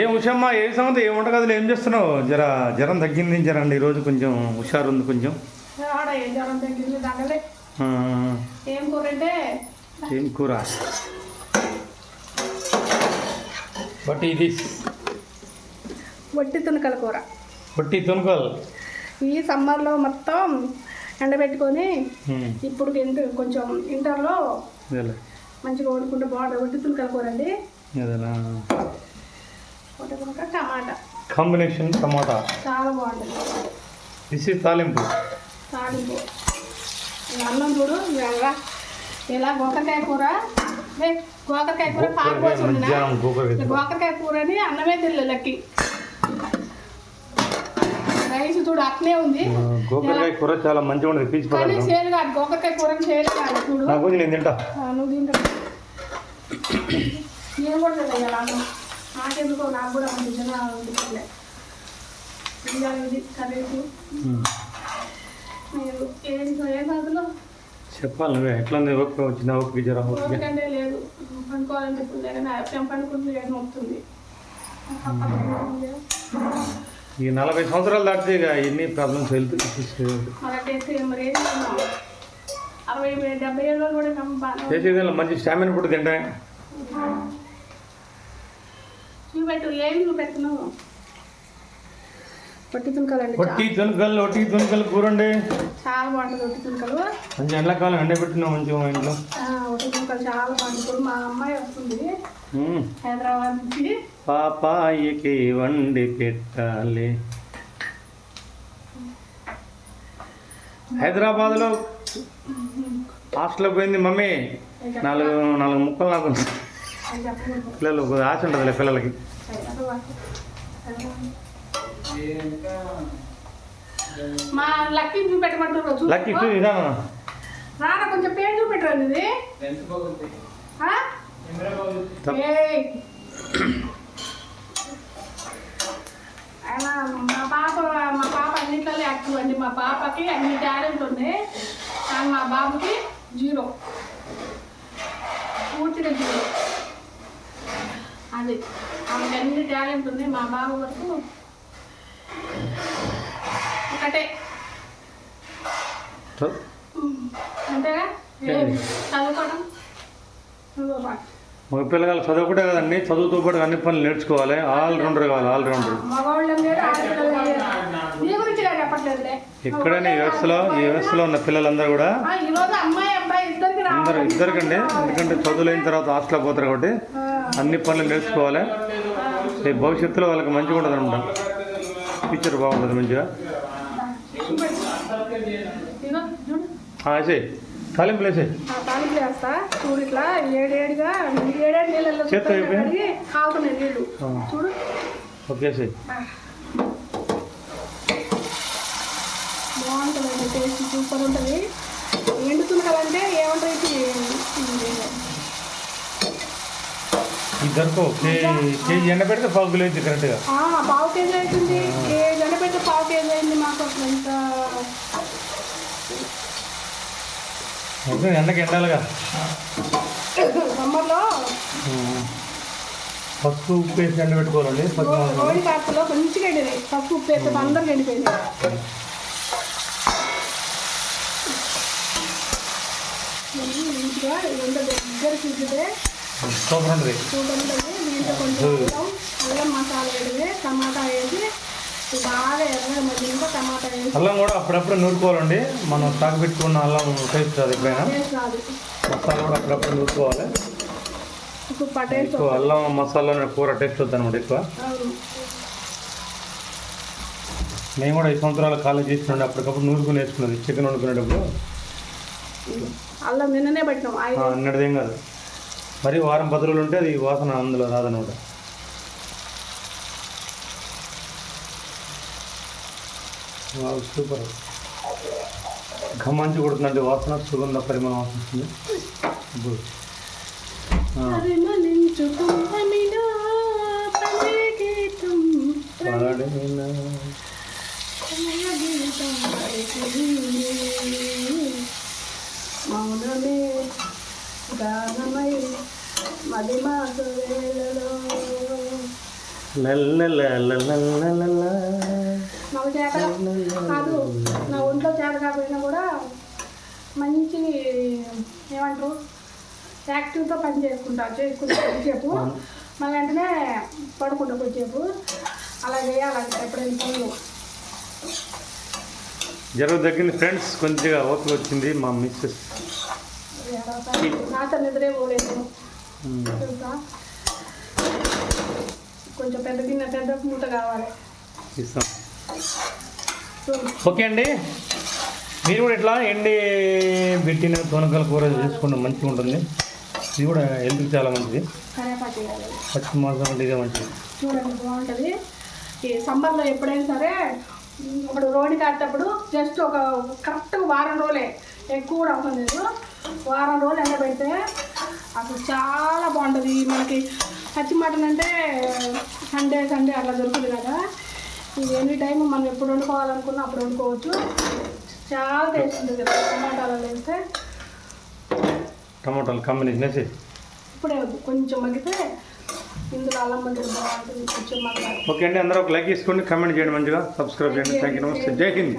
ఏం ఉషమ్మ ఏ సంగతి? ఏం వంటగదిలో ఏం చేస్తున్నావు? జర జ్వరం తగ్గింది జరండి ఈరోజు కొంచెం హుషారు ఉంది కొంచెం ఏం ఏం కూర అంటే ఏం కూర? బట్ ఇది. వట్టి తునకల కూర. బట్టి తునకల్. ఈ సమ్మర్లో మొత్తం ఎండబెట్టుకొని ఇప్పుడు ఇంటర్ కొంచెం ఇంటర్లో మంచిగా వండుకుంటే బాగుంటుంది. వట్టి తునకల కూర అండి. టమాటా. Combination tomato. చాలా బాగుంటుంది. ఇస్ తాలింపు. తాలింపు. అన్నం చూడు ఇలా ఇలా గోకరకాయ కూర. గోకరకాయ కూర పాలు పోసి వండినా. మధ్యాహ్నం గోకరకాయ గోకరకాయ కూర అని అన్నమే తెలియదు లక్కి. రైస్ చూడు అట్లే ఉంది. గోకరకాయ కూర చాలా మంచిగా ఉండదు పీచు కానీ కాదు గోకరకాయ కూర చేదు కాదు చూడు. నాకు నేను తింటా. నువ్వు తింటా. నేను కూడా అన్నం? నాకెందుకో నాకు కూడా మంచిగా ఉంటుంది ఇది నేను ఏం ఏం చెప్పాలి నువ్వే ఎట్లా ఉంది ఓపిక వచ్చిందా ఓపిక. జ్వరం లేదు. పండుకోవాలంటే ఇప్పుడు లేదని అర్థం పండుకుంటే ఏం వస్తుంది ఈ నలభై సంవత్సరాలు దాటితే ఇక ఎన్ని ప్రాబ్లమ్స్ మరి? చేస్తున్నాం అరవై డెబ్బై ఏళ్ళు కూడా నమ్మ తునకలండి ఒట్టి తునకలు ఒట్టి తునకలు కూరండి. చాలా బాగుంటుంది ఒట్టి తునకలు. మంచి ఎండాకాలం ఎండబెట్టినా మంచిగా మా ఇంట్లో. ఆ, ఒట్టి తునకలు చాలా బాగుంటుంది. మా అమ్మాయి వస్తుంది. హైదరాబాద్ నుంచి. పాపాయికి వండి పెట్టాలి. హైదరాబాద్లో హాస్టల్లో పోయింది మమ్మీ. నాలుగు నాలుగు ముక్కలు నాకు. పిల్లలు ఆశ ఉంటుందిలే పిల్లలకి. మా లక్కీ చూపెట్టమంటారు. లక్కీ చూ ఇదా రారా కొంచెం పేరు చూపెట్టరండి ఇది మా పాప మా పాప అన్నిట్లో యాక్టివ్ అండి. మా పాపకి అన్ని టాలెంట్ ఉంది. కానీ మా బాబుకి జీరో. పూర్తిగా జీరో. అది. ఆమెకి అన్ని టాలెంట్ ఉంది మా బాబు వరకు. ఒకటే. అంతేగా? చదువుకోవడం. మగ పిల్లగాలు చదువుకుంటే కదండి చదువుతో పాటు అన్ని పనులు నేర్చుకోవాలి. ఆల్ రౌండర్ కావాలి ఆల్ రౌండర్ మగవాళ్ళం లేదు ఆడపిల్లలు లేదు నీ గురించి నేను చెప్పట్లేదులే. ఎక్కడైనా ఈ వ్యవస్థలో? ఈ వ్యవస్థలో ఉన్న పిల్లలందరూ కూడా? అందరు ఇద్దరికండి. ఎందుకంటే చదువులైన తర్వాత హాస్టల్లో పోతారు కాబట్టి. అన్ని పనులు నేర్చుకోవాలి. రేపు భవిష్యత్తులో వాళ్ళకి మంచిగా ఉంటుంది అనమాట ఫ్యూచర్ బాగుంటుంది మంచిగా. వేసే తాలింపులు చూడు ఇట్లా ఏడేడుగా ఏడేడు నీళ్ళల్లో చేత్తో అయిపోయి? కడిగి కాగుతున్నాయి నీళ్ళు. ఆ. చూడు. ఓకే వేసే బాగుంటుంది టేస్ట్ సూపర్ ఉంటుంది ఎండుతున్నదంటే ఏమంటారు ఇది ఇది ఈ దొరకవు కేజీ ఎండ పెడితే పావు కిలో అయితే కరెక్ట్గా పావు కేజీ అవుతుంది. కేజీ అని పెడితే పావు కేజీ అయింది మాకు అసలు ఎంత? ఎండకి ఎండాలిగా. సమ్మర్లో పసుపు ఉప్పు వేసి ఎండ పెట్టుకోవాలండి పసుపు. రోడ్డు కాస్తలో మంచిగా ఎండినాయి. పప్పు ఉప్పు వేస్తే అందరికి ఎండిపోయింది మంచిగా ఎంత దగ్గర చూసితే సూపర్ ఉంటుంది సూపర్ ఉంటుంది దీంట్లో కొంచెం అల్లం మసాలా టమాటా వేసి బాగా టమాటా అల్లం కూడా అప్పుడప్పుడు నూరుకోవాలండి. మనం స్టాక్ పెట్టుకున్న అల్లం టేస్ట్ రాదు ఎప్పుడైనా. మసాలా కూడా అప్పుడప్పుడు నూరుకోవాలి. ఇప్పుడు అల్లం మసాలా కూర టేస్ట్ వద్దు అనమాట ఎక్కువ మేము కూడా ఈ సంవత్సరాలు కాలేజ్ చేసినండి అప్పటికప్పుడు నూరుకుని వేసుకున్నది. చికెన్ వండుకునేటప్పుడు. అల్లం నిన్ననే పెట్టినాం. అన్నటిదేం కాదు. మరి వారం పది రోజులు ఉంటే అది వాసన అందులో రాదనమాట. సూపర్. ఘమంచి కొడుతుందండి వాసన సుగంధ పరిమళం వస్తుంది. ఇప్పుడు మౌనమే గానమై మదిమాస వేళలో లల్లలలలలలలా. నాకు చేత కాదు నా ఒంట్లో చేత కాకపోయినా కూడా మంచి ఏమంటారు యాక్టివ్తో పని చేసుకుంటా చేసుకుంటా కొద్దిసేపు మళ్ళీ వెంటనే పడుకుంటా కొద్దిసేపు అలా చేయాలంట ఎప్పుడైనా పనులు జ్వరం తగ్గింది ఫ్రెండ్స్ కొద్దిగా ఓపిక వచ్చింది మా మిస్సెస్ నిద్రే పోలేదు తెలుసా కొంచెం పెద్ద గిన్నె పెద్ద మూట కావాలి ఇస్తాం ఓకే అండి. మీరు కూడా ఇట్లా ఎండి పెట్టిన తోనకల కూర చేసుకుంటే మంచిగా ఉంటుంది. ఇది కూడా హెల్త్కి చాలా మంచిది. పచ్చి మాంసం అంటే ఇదే మంచిది. చూడండి బాగుంటుంది. ఈ సమ్మర్లో ఎప్పుడైనా సరే ఇప్పుడు రోడ్డు కాటప్పుడు జస్ట్ ఒక కరెక్ట్ వారం రోజులే ఎక్కువ కూడా అవసరం లేదు వారం రోజులు ఎండబెడితే అసలు చాలా బాగుంటుంది. మనకి పచ్చి మటన్ అంటే సండే సండే అట్లా దొరుకుతుంది కదా. ఇది ఎనీ టైం మనం ఎప్పుడు వండుకోవాలనుకున్నా అప్పుడు వండుకోవచ్చు. చాలా టేస్ట్ ఉంటుంది కదా టమాటాలు వేస్తే టమాటాలు కాంబినేషన్ వేసి ఇప్పుడే కొంచెం మగ్గితే ఇందులో అల్లం మగ్గితే బాగుంటుంది కొంచెం మగ్గాలి. ఓకే అండి. అందరూ ఒక లైక్ ఇసుకోండి కామెంట్ చేయండి మంచిగా. సబ్స్క్రైబ్ చేయండి. థ్యాంక్ యూ నమస్తే. జై హింద్.